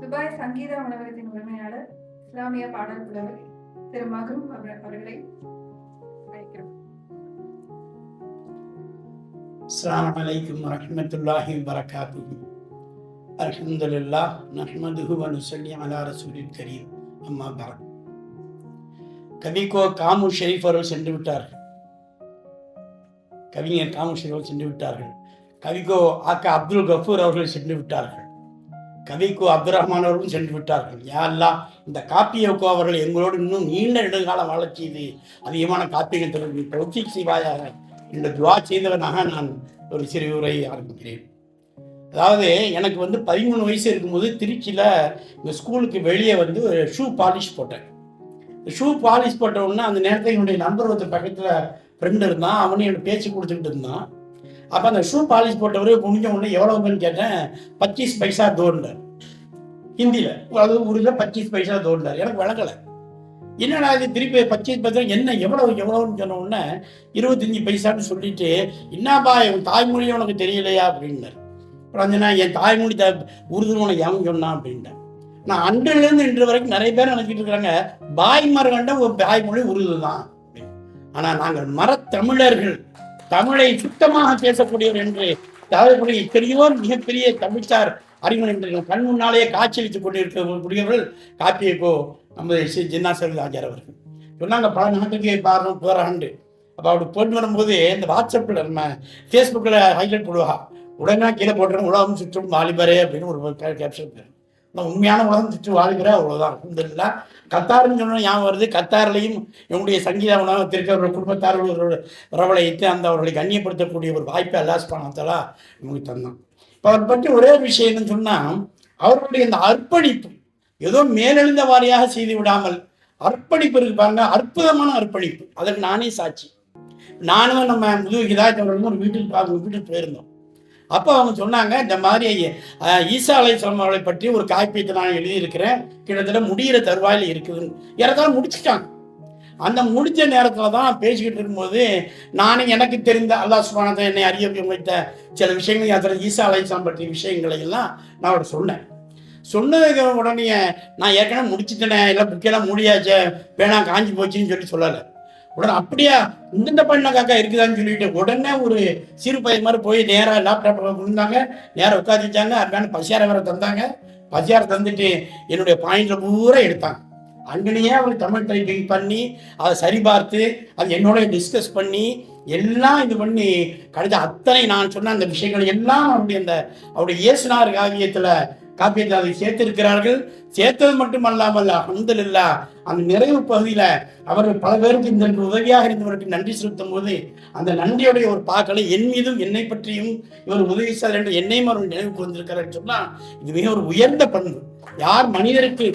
Dubai சங்கீத உணவகத்தின் உரிமையாளர் இஸ்லாமிய பாடல் புலவர் திரு மகரூம் அவர்- அவர்களை அழைக்கிறோம் السلام عليكم ورحمة الله وبركاته الحمد لله نحمده ونصلي على رسول الكريم أما بعد கவிக்கோ காமு ஷெரீஃப் அவர்கள் சென்று விட்டார்கள் கவிஞர் காமு ஷெரீஃப் அவர்கள் சென்று விட்டார்கள் கவிக்கோ ஆக்கா அப்துல் கஃபூர் அவர்கள் சென்று விட்டார்கள் கவிக்கு அப்துல் ரஹ்மான் அவர்களும் சென்று விட்டார்கள். யாரெல்லாம் இந்த காப்பியக்கோ அவர்கள் எங்களோடு இன்னும் நீண்ட நெடுங்கால வாழச் செய்து அதிகமான காப்பியங்கள் தொடர்பு தௌஃபீக் செய்வாயாக. இந்த துவா செய்தவனாக நான் ஒரு சிறு உரை ஆரம்பிக்கிறேன். அதாவது எனக்கு வந்து பதிமூணு வயசு இருக்கும்போது திருச்சியில் இந்த ஸ்கூலுக்கு வெளியே வந்து ஒரு ஷூ பாலிஷ் போட்டேன். ஷூ பாலிஷ் போட்ட உடனே அந்த நேரத்தில் என்னுடைய நண்பர் ஒருத்தர் பக்கத்தில் ஃப்ரெண்டு இருந்தான். அவனும் எனக்கு பேச்சு கொடுத்துக்கிட்டு இருந்தான். அப்போ அந்த ஷூ பாலிஷ் போட்டவர் முடிஞ்ச உடனே எவ்வளோன்னு கேட்டேன் பச்சீஸ் பைசா தோண்டார் ஹிந்தியில். அதாவது ஊரில் பச்சீஸ் பைசா தோண்டார் எனக்கு விளங்கலை என்னடா இது திருப்பி பச்சீஸ் பைசா என்ன எவ்வளவு எவ்வளவுன்னு சொன்ன உடனே இருபத்தஞ்சி பைசான்னு சொல்லிட்டு என்னப்பா என் தாய்மொழி உனக்கு தெரியலையா அப்படின்னாரு. அப்புறம் நான் என் தாய்மொழி த உருதுன்னு உனக்கு எவன் சொன்னான் அப்படின்ட்டேன் நான் அன்றிலிருந்து இன்று வரைக்கும் நிறைய பேர் நினைச்சிட்டு இருக்கிறாங்க பாய் மரகண்ட ஒரு தாய்மொழி உருது தான் ஆனால் நாங்கள் மரத்தமிழர்கள். தமிழை சுத்தமாக பேசக்கூடியவர் என்று தமிழ்மொழி தெரியும் மிகப்பெரிய தமிழ்ச்சார் அறிஞர் என்று கண் முன்னாலேயே காட்சியளித்துக் கொண்டிருக்கக்கூடியவர்கள் காப்பியக்கோ நமது சி ஜின்னா செல்வராஜர் அவர்கள். சொன்னாங்க பல நாட்டுக்கு பாருங்க போகிறாண்டு அப்போ அப்படி போட்டு வரும்போது இந்த வாட்ஸ்அப்பில் நம்ம ஃபேஸ்புக்கில் ஹைலைட் போடுவா. உடனே கீழே போட்டுருங்க உலகம் சுற்றும் வாலிபரே அப்படின்னு ஒரு கேப்ஷன் பேர் இந்த உண்மையான உலகம் சுற்றி வாழ்கிற அவ்வளோதான் அலமதுல்லா கத்தாருன்னு சொன்னால் ஞாபகம் வருது. கத்தார்லையும் என்னுடைய சங்கீத உலகத்திற்கு அவருடைய குடும்பத்தார்கள் வரவழைத்து அந்த அவர்களை கண்ணியப்படுத்தக்கூடிய ஒரு வாய்ப்பை அல்லாஸ் பணத்தலா நமக்கு தந்தான். இப்போ அவரை பற்றி ஒரே விஷயம்னு விஷயம் என்னன்னு சொன்னால் அவர்களுடைய இந்த அர்ப்பணிப்பு ஏதோ மேலெழுந்த வாரியாக செய்து விடாமல் அர்ப்பணிப்பு இருக்கு பாருங்க அற்புதமான அர்ப்பணிப்பு. அதற்கு நானே சாட்சி. நானும் நம்ம முதுகு ஹிதாயத் ஒரு வீட்டுக்கு பார்க்க வீட்டுக்கு போயிருந்தோம். அப்போ அவங்க சொன்னாங்க இந்த மாதிரி ஈசா அலைஹிஸ்ஸலாம் அவர்களை பற்றி ஒரு காப்பியத்தை நான் எழுதியிருக்கிறேன். கிட்டத்தட்ட முடிகிற தருவாயில் இருக்குதுன்னு ஏறத்தாலும் முடிச்சுட்டாங்க. அந்த முடிஞ்ச நேரத்தில் தான் பேசிக்கிட்டு இருக்கும்போது நானும் எனக்கு தெரிந்த அல்லாஹ் சுபானத்தை என்னை அறிய வைத்த சில விஷயங்கள் அதில் ஈசா அலைசாம் பற்றிய விஷயங்களை எல்லாம் நான் அவரை சொன்னேன். சொன்னதுக்கு உடனே நான் ஏற்கனவே முடிச்சுட்டேனே இல்லை புக்கெல்லாம் முடியாச்சே வேணாம் காஞ்சி போச்சுன்னு சொல்லி சொல்லலை. உடனே அப்படியா? இந்த பண்ணக்காக்கா இருக்குதான்னு சொல்லிட்டு உடனே ஒரு சிறு பையன் மாதிரி போய் நேராக லேப்டாப் விழுந்தாங்க. நேராக உட்காந்து வச்சாங்க அதுக்கான பசியாரை வேற தந்தாங்க. பசியாரை தந்துட்டு என்னுடைய பாயிண்ட்ல பூரா எடுத்தாங்க அங்கனையே அவர் தமிழ் டைப்பிங் பண்ணி அதை சரிபார்த்து அது என்னோட டிஸ்கஸ் பண்ணி எல்லாம் இது பண்ணி கடைசி அத்தனை நான் சொன்ன அந்த விஷயங்கள் எல்லாம் அவருடைய அந்த அவருடைய இயேசுனார் காவியத்தில் காப்பியத்தில் அதை சேர்த்திருக்கிறார்கள். சேர்த்தது மட்டுமல்லாமல் அல்ஹம்துலில்லா அந்த நிறைவு பகுதியில் அவர்கள் பல பேருக்கு இந்த உதவியாக இருந்தவருக்கு நன்றி செலுத்தும் போது அந்த நன்றியுடைய ஒரு பாக்களை என் மீதும் என்னை பற்றியும் இவர் உதவி செய்தார் என்று என்னையும் அவர் நினைவுக்கு வந்திருக்கிறார் சொன்னால் இது மிக ஒரு உயர்ந்த பண்பு. யார் மனிதருக்கு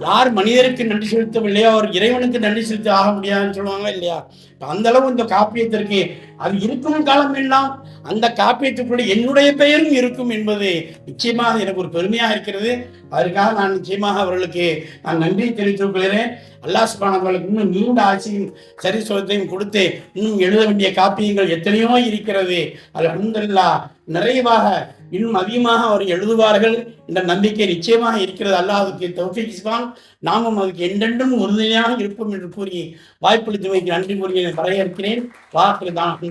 யார் மனிதருக்கு நன்றி செலுத்தவில்லையோ அவர் இறைவனுக்கு நன்றி செலுத்த ஆக முடியாதுன்னு சொல்லுவாங்க இல்லையா? அந்த அளவு இந்த காப்பியத்திற்கு அது இருக்கும் காலம் எல்லாம் அந்த காப்பியத்துக்குள்ள என்னுடைய பெயரும் இருக்கும் என்பது நிச்சயமாக எனக்கு ஒரு பெருமையாக இருக்கிறது. அதற்காக நான் நிச்சயமாக அவர்களுக்கு நான் நன்றி தெரிவித்துக் கொள்கிறேன். அல்லாஹ் சுபானவர்களுக்கு இன்னும் நீண்ட ஆட்சியும் சரி சுகத்தையும் கொடுத்து இன்னும் எழுத வேண்டிய காப்பியங்கள் எத்தனையோ இருக்கிறது. அது அல்ஹம்துலில்லாஹ் நிறைவாக இன்னும் அதிகமாக அவர் எழுதுவார்கள் என்ற நம்பிக்கை நிச்சயமாக இருக்கிறது. அல்லாஹுக்கு தௌஃபீக் நாமும் அதுக்கு என்றென்றும் உறுதுணையாக இருப்போம் என்று கூறி வாய்ப்பளித்து வைக்க நன்றி கூறி நான் வரவேற்கிறேன். வாக்கு தான்